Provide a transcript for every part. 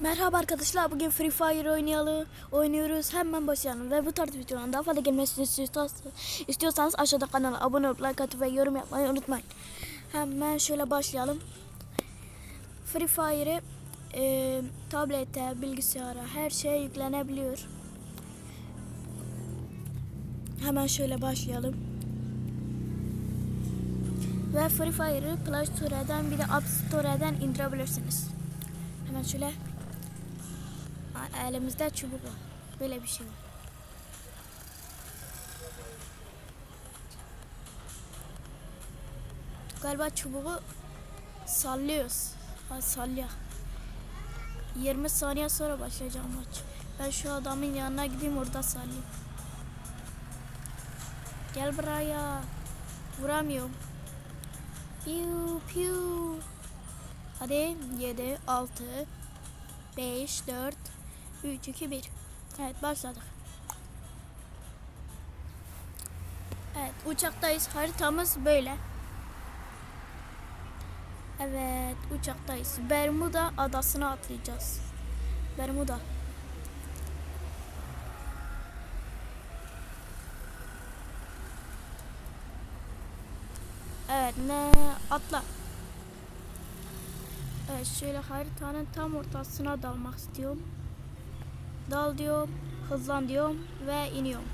Merhaba arkadaşlar bugün Free Fire oynayalım oynuyoruz hemen başlayalım ve bu tarz videoların daha fazla gelmesini istiyorsanız, istiyorsanız aşağıda kanala abone olup like atıp ve yorum yapmayı unutmayın. Hemen şöyle başlayalım. Free Fire'ı e, tablete, bilgisayara her şeye yüklenebiliyor. Hemen şöyle başlayalım. Ve Free Fire'ı Play Store'dan bir de App Store'dan indirebilirsiniz. Hemen şöyle elimizde çubuk var. Böyle bir şey var. Galiba çubuğu sallıyoruz. Ha, sallıyor. 20 saniye sonra başlayacak maç. Ben şu adamın yanına gideyim orada sallayayım. Gel buraya. Vuramıyorum. Piu piu. Hadi 7, 6, 5, 4, 3, 2, 1. Evet başladık. Evet uçaktayız. Haritamız böyle. Evet uçaktayız. Bermuda adasına atlayacağız. Bermuda. Evet ne atla. Evet şöyle haritanın tam ortasına dalmak istiyorum. Dal diyorum, hızlan diyorum ve iniyorum.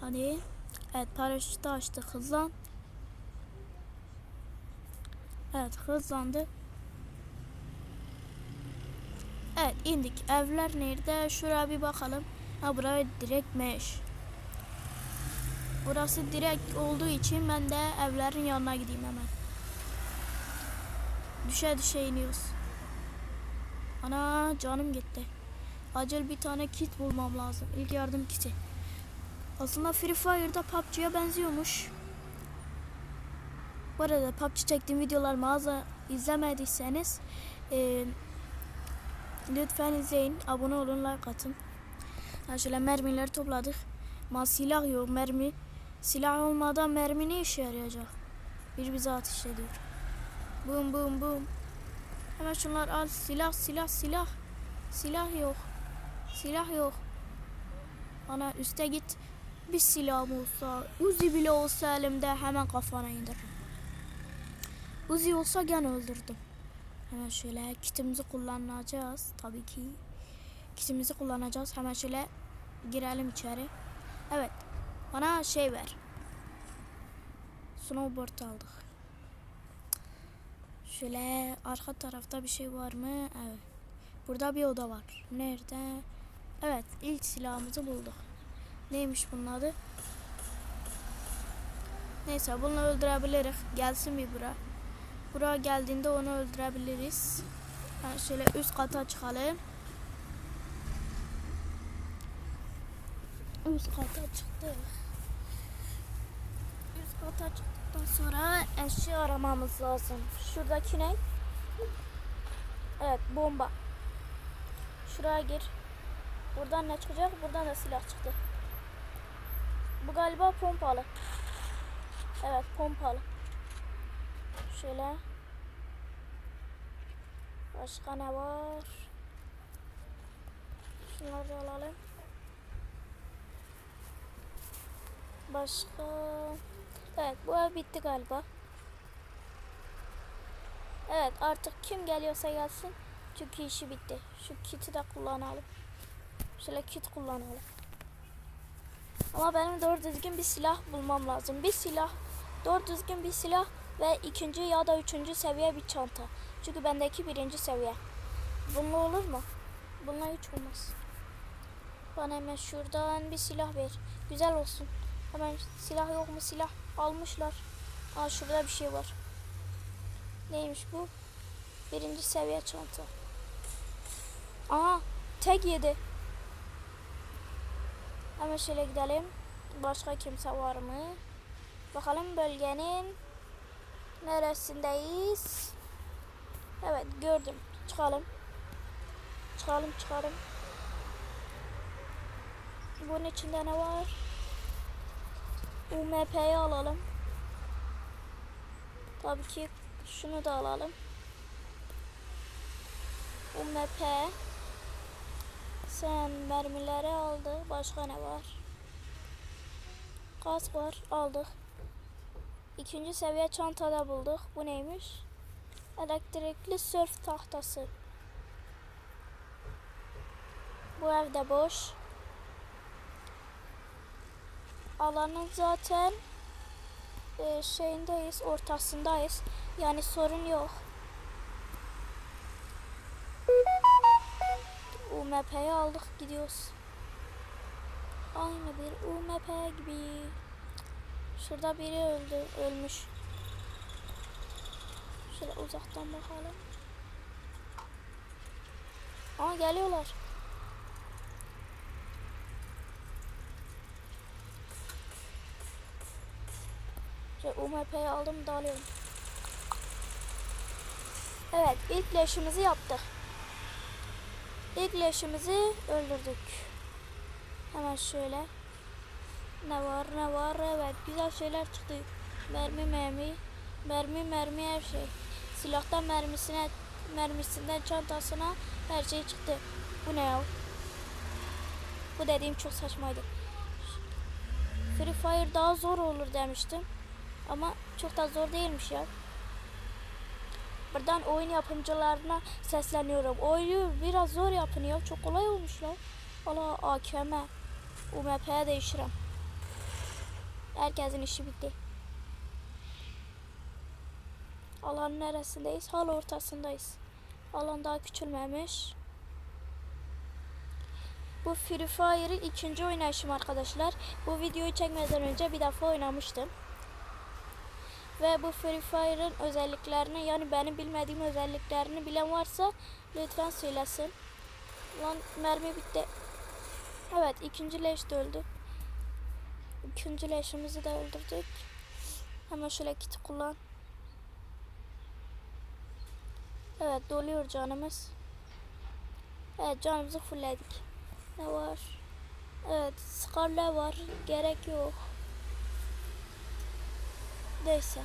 Hadi. Evet paraşütü açtık hızlan. Evet hızlandı. Evet indik. Evler nerede? Şuraya bir bakalım. Ha buraya direkt meş. Burası direkt olduğu için ben de evlerin yanına gideyim hemen. Düşe düşe iniyoruz. Ana canım gitti. Acil bir tane kit bulmam lazım. İlk yardım kiti. Aslında Free Fire'da PUBG'ye benziyormuş. Bu arada PUBG çektiğim videolarımı az izlemediyseniz e, lütfen izleyin. Abone olun, like atın. Ha şöyle mermileri topladık. Ma silah yok, mermi. Silah olmadan mermi ne işe yarayacak? Bir bize ateş ediyor. Bum bum bum. Hemen şunlar al. Silah silah silah. Silah yok. Silah yok. Ana üste git. Bir silahım olsa, Uzi bile olsa elimde hemen kafana indiririm. Uzi olsa gene öldürdüm. Hemen şöyle kitimizi kullanacağız tabii ki. Kitimizi kullanacağız. Hemen şöyle girelim içeri. Evet. Bana şey ver. Snowboard aldık. Şöyle arka tarafta bir şey var mı? Evet. Burada bir oda var. Nerede? Evet, ilk silahımızı bulduk. Neymiş bunun adı? Neyse bunu öldürebiliriz. Gelsin bir bura. Buraya geldiğinde onu öldürebiliriz. Yani şöyle üst kata çıkalım. Üst kata çıktık. Üst kata çıktıktan sonra eşya aramamız lazım. Şuradaki ne? Evet bomba. Şuraya gir. Buradan ne çıkacak? Buradan da silah çıktı. Bu galiba pompalı. Evet pompalı. Şöyle. Başka ne var? Şunları da alalım. Başka... Evet bu ev bitti galiba. Evet artık kim geliyorsa gelsin. Çünkü işi bitti. Şu kiti de kullanalım. Şöyle kit kullanalım. Ama benim doğru düzgün bir silah bulmam lazım. Bir silah, doğru düzgün bir silah ve ikinci ya da üçüncü seviye bir çanta. Çünkü bendeki birinci seviye. Bununla olur mu? Bununla hiç olmaz. Bana hemen şuradan bir silah ver. Güzel olsun. Hemen silah yok mu? Silah almışlar. Aa şurada bir şey var. Neymiş bu? Birinci seviye çanta. Aa tek yedi. Hemen şöyle gidelim. Başka kimse var mı? Bakalım bölgenin neresindeyiz? Evet gördüm. Çıkalım. Çıkalım çıkalım. Bunun içinde ne var? UMP'yi alalım. Tabii ki şunu da alalım. UMP. Sen mermileri aldı. Başka ne var? Gaz var. Aldık. İkinci seviye çantada bulduk. Bu neymiş? Elektrikli sörf tahtası. Bu evde boş. Alanın zaten e, şeyindeyiz, ortasındayız. Yani sorun yok. UMP'yi aldık gidiyoruz. Aynı bir UMP gibi. Şurada biri öldü, ölmüş. Şöyle uzaktan bakalım. Aa geliyorlar. UMP'yi aldım dalıyorum. Evet ilk leşimizi yaptık. İlk leşimizi öldürdük. Hemen şöyle. Ne var ne var evet güzel şeyler çıktı. Mermi mermi. Mermi mermi her şey. Silahtan mermisine mermisinden çantasına her şey çıktı. Bu ne ya? Bu dediğim çok saçmaydı. Free Fire daha zor olur demiştim. Ama çok da zor değilmiş ya. Buradan oyun yapımcılarına sesleniyorum. Oyunu biraz zor yapın ya. Çok kolay olmuş lan. Valla AKM. UMP'ye değişirim. Herkesin işi bitti. Alanın neresindeyiz? Hal ortasındayız. Alan daha küçülmemiş. Bu Free Fire'ı ikinci oynayışım arkadaşlar. Bu videoyu çekmeden önce bir defa oynamıştım. Ve bu Free Fire'ın özelliklerini yani benim bilmediğim özelliklerini bilen varsa lütfen söylesin. Lan mermi bitti. Evet ikinci leş de öldü. İkinci leşimizi de öldürdük. Hemen şöyle kiti kullan. Evet doluyor canımız. Evet canımızı fullledik. Ne var? Evet skarla var. Gerek yok. Neyse.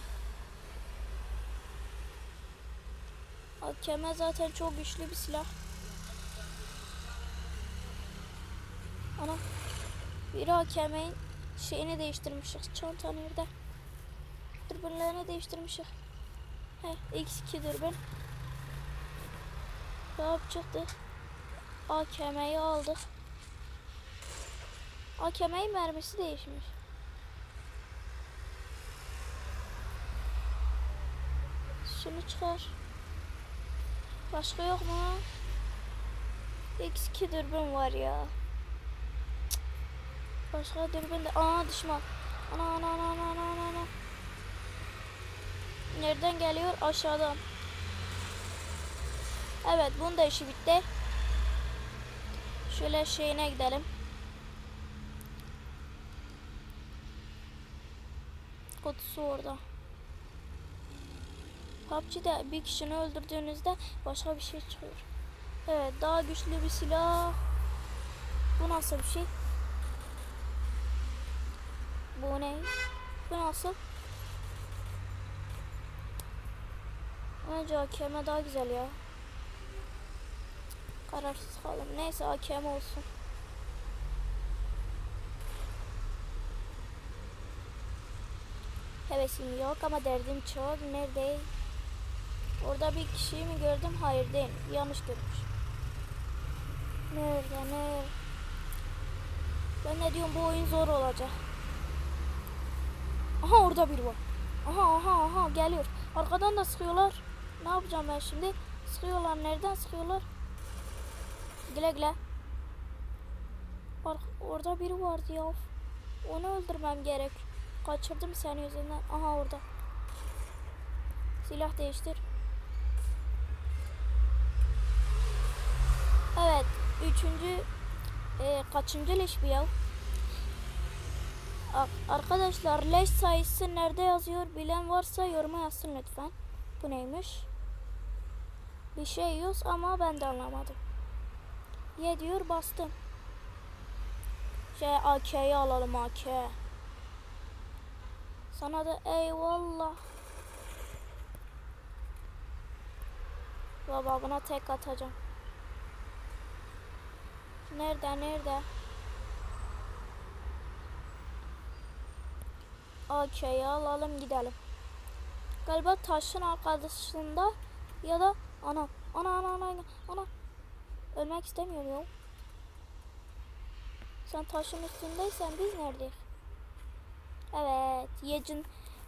AKM zaten çok güçlü bir silah. Ana. Bir AKM'in şeyini değiştirmişiz. Çanta nerede? Dürbünlerini değiştirmişiz. He, X2 dürbün. Ne yapacaktı? AKM'yi aldık. AKM'nin mermisi değişmiş. Şunu çıkar. Başka yok mu? X2 dürbün var ya. Başka dürbün de... Aa düşman. Ana ana ana ana ana. ana. Nereden geliyor? Aşağıdan. Evet bunun da işi bitti. Şöyle şeyine gidelim. Kutusu orada. PUBG'de bir kişini öldürdüğünüzde başka bir şey çıkıyor. Evet daha güçlü bir silah. Bu nasıl bir şey? Bu ne? Bu nasıl? Bence AKM daha güzel ya. Kararsız kaldım. Neyse AKM olsun. Hevesim yok ama derdim çok. Nerede? Orada bir kişiyi mi gördüm? Hayır değil. Yanlış görmüş. Nerede? Nerede? Ben ne diyorum bu oyun zor olacak. Aha orada biri var. Aha aha aha geliyor. Arkadan da sıkıyorlar. Ne yapacağım ben şimdi? Sıkıyorlar. Nereden sıkıyorlar? Güle güle. Bak orada biri vardı ya. Onu öldürmem gerek. Kaçırdım seni yüzünden. Aha orada. Silah değiştir. Evet. Üçüncü e, kaçıncı leş bu ya? Arkadaşlar leş sayısı nerede yazıyor bilen varsa yoruma yazsın lütfen. Bu neymiş? Bir şey yok ama ben de anlamadım. Ye diyor bastım. Şey AK'yi alalım AK. Sana da eyvallah. Baba buna tek atacağım. Nerede nerede? Okey alalım gidelim. Galiba taşın arkasında ya da ana ana ana ana ana. Ölmek istemiyorum ya. Sen taşın üstündeysen biz neredeyiz? Evet, yecin.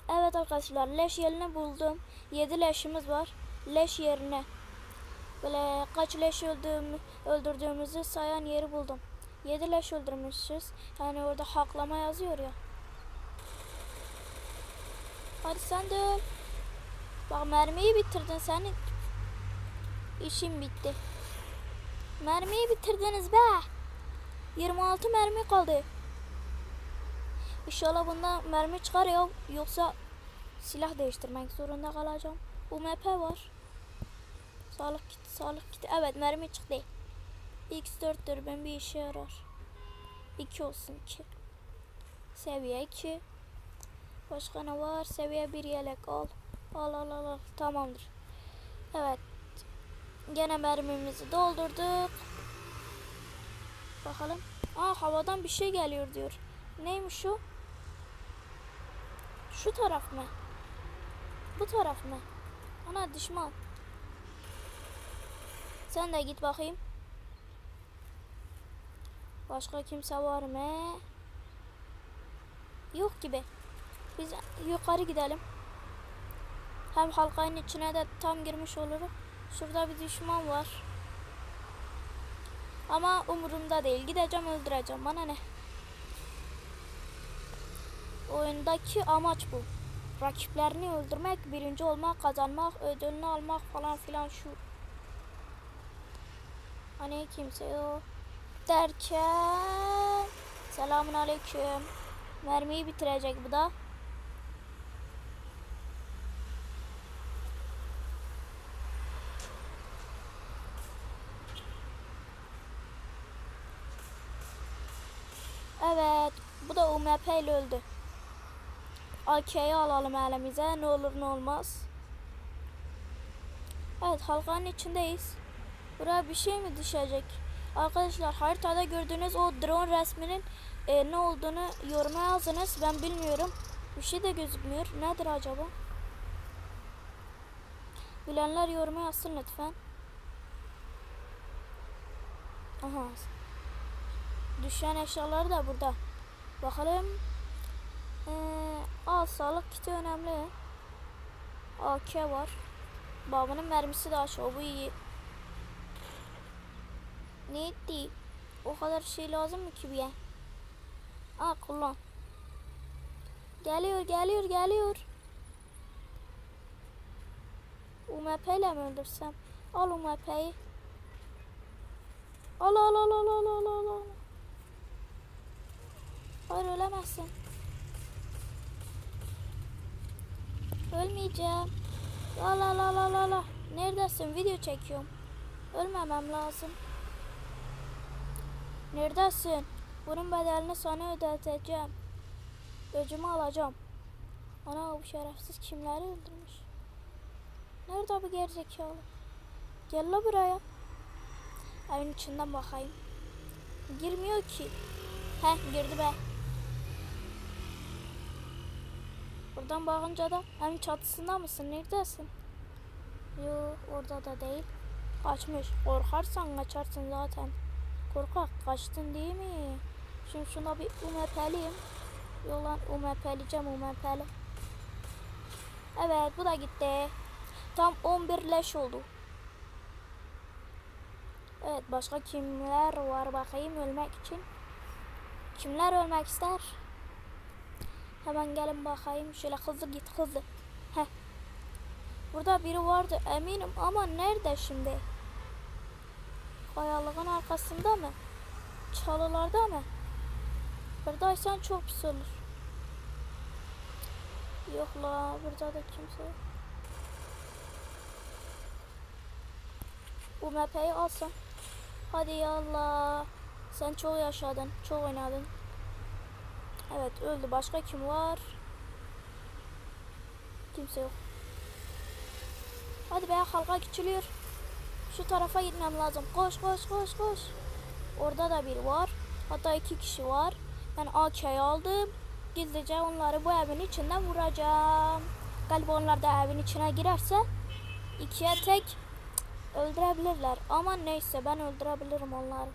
Evet arkadaşlar, leş yerini buldum. 7 leşimiz var. Leş yerine. Böyle kaç leş öldüğüm, öldürdüğümüzü sayan yeri buldum. 7 leş öldürmüşüz. Yani orada haklama yazıyor ya. Hadi sen de öl. Bak mermiyi bitirdin senin. İşim bitti. Mermiyi bitirdiniz be. 26 mermi kaldı. İnşallah bundan mermi çıkar ya. Yoksa silah değiştirmek zorunda kalacağım. UMP var. Sağlık kiti, sağlık kiti. Evet mermi çıktı. X4 dürbün bir işe yarar. 2 olsun ki. Seviye 2. Başka ne var? Seviye 1 yelek al. Al al al al. Tamamdır. Evet. Gene mermimizi doldurduk. Bakalım. Aa havadan bir şey geliyor diyor. Neymiş o? Şu taraf mı? Bu taraf mı? Ana düşman. Sen de git bakayım. Başka kimse var mı? Yok gibi. Biz yukarı gidelim. Hem halkanın içine de tam girmiş oluruz. Şurada bir düşman var. Ama umurumda değil. Gideceğim öldüreceğim. Bana ne? Oyundaki amaç bu. Rakiplerini öldürmek, birinci olmak, kazanmak, ödülünü almak falan filan şu. Hani kimse. Derken selamun aleyküm. Mermiyi bitirecek bu da. Evet, bu da UMP ile öldü. AK'yi alalım elimize. Ne olur ne olmaz. Evet halkanın içindeyiz. Buraya bir şey mi düşecek? Arkadaşlar haritada gördüğünüz o drone resminin e, ne olduğunu yoruma yazınız. Ben bilmiyorum. Bir şey de gözükmüyor. Nedir acaba? Bilenler yoruma yazsın lütfen. Aha. Düşen eşyaları da burada. Bakalım. Ee, al sağlık kiti önemli. AK var. Babanın mermisi de aşağı bu iyi. Ne etti? O kadar şey lazım mı ki bir Aa kullan. Geliyor geliyor geliyor. UMP ile mi öldürsem? Al UMP'yi. Al al al al al al al. al. Hayır ölemezsin. Ölmeyeceğim. La la la la la. Neredesin? Video çekiyorum. Ölmemem lazım. Neredesin? Bunun bedelini sana ödeteceğim. Öcümü alacağım. Ana bu şerefsiz kimleri öldürmüş? Nerede bu gerizekalı? Gel la buraya. Evin içinden bakayım. Girmiyor ki. Heh girdi be. Buradan bakınca da hem çatısında mısın? Neredesin? Yok orada da değil. Kaçmış. Korkarsan kaçarsın zaten. Korkak kaçtın değil mi? Şimdi şuna bir UMP'liyim. Yok lan UMP'leyeceğim UMP'li. Evet bu da gitti. Tam 11 leş oldu. Evet başka kimler var bakayım ölmek için. Kimler ölmek ister? Hemen gelin bakayım. Şöyle hızlı git hızlı. Heh. Burada biri vardı eminim ama nerede şimdi? Kayalığın arkasında mı? Çalılarda mı? Buradaysan çok pis olur. Yok la burada da kimse yok. Bu mepeyi alsam. Hadi yallah. Sen çok yaşadın. Çok oynadın. Evet öldü. Başka kim var? Kimse yok. Hadi be halka küçülüyor. Şu tarafa gitmem lazım. Koş koş koş koş. Orada da biri var. Hatta iki kişi var. Ben AK'yi aldım. Gizlice onları bu evin içinden vuracağım. Galiba onlar da evin içine girerse ikiye tek öldürebilirler. Ama neyse ben öldürebilirim onları.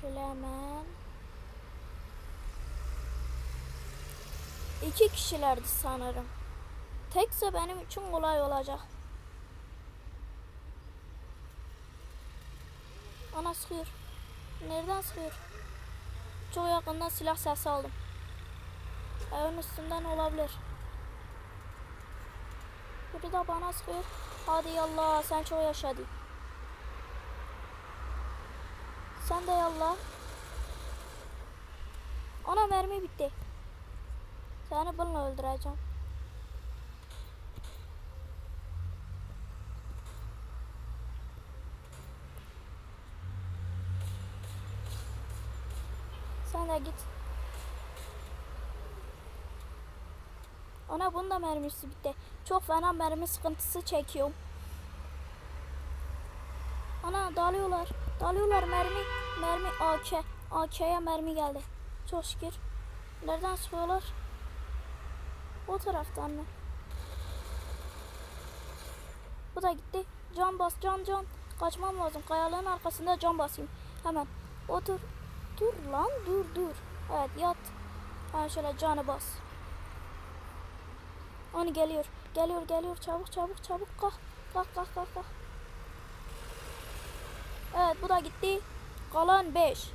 Şöyle hemen. İki kişilerdi sanırım. Tekse benim için kolay olacak. Ana sıkıyor. Nereden sıkıyor? Çok yakından silah sesi aldım. Evin üstünden olabilir. Biri de bana sıkıyor. Hadi yallah sen çok yaşadın. Sen de yallah. Ana mermi bitti. Seni bununla öldüreceğim. Sen de git. Ana bunun da mermisi bitti. Çok fena mermi sıkıntısı çekiyorum. Ana dalıyorlar. Dalıyorlar mermi. Mermi AK. AK'ye mermi geldi. Çok şükür. Nereden sıkıyorlar? O taraftan mı? Bu da gitti. Can bas can can. Kaçmam lazım. Kayalığın arkasında can basayım. Hemen. Otur. Dur lan dur dur. Evet yat. Ha şöyle canı bas. Onu geliyor. Geliyor geliyor. Çabuk çabuk çabuk kalk. Kalk kalk kalk kalk. Evet bu da gitti. Kalan 5.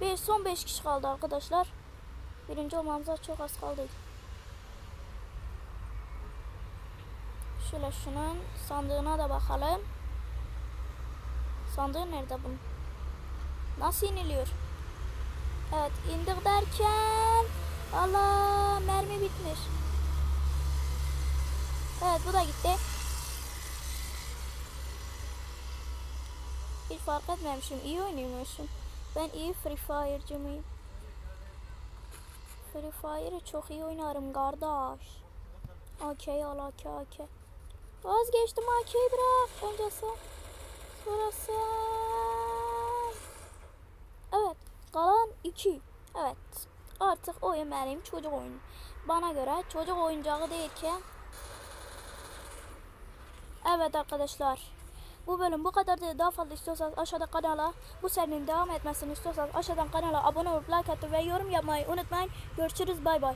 5 son 5 kişi kaldı arkadaşlar. Birinci olmamıza çok az kaldı. Şöyle şunun sandığına da bakalım. Sandığı nerede bunun? Nasıl iniliyor? Evet indik derken Allah mermi bitmiş. Evet bu da gitti. Hiç fark etmemişim. iyi oynuyormuşum. Ben iyi Free Fire'cı mıyım? Free Fire'ı çok iyi oynarım kardeş. AK'yi al AK AK. Vazgeçtim AK'yi bırak. Önce sen. Sonra sen. Evet. Kalan 2. Evet. Artık oyun benim çocuk oyunu. Bana göre çocuk oyuncağı değil ki. Evet arkadaşlar. Bu bölüm bu kadar değil. Daha fazla istiyorsanız aşağıda kanala bu serinin devam etmesini istiyorsanız aşağıdan kanala abone olup like atmayı ve yorum yapmayı unutmayın. Görüşürüz bay bay.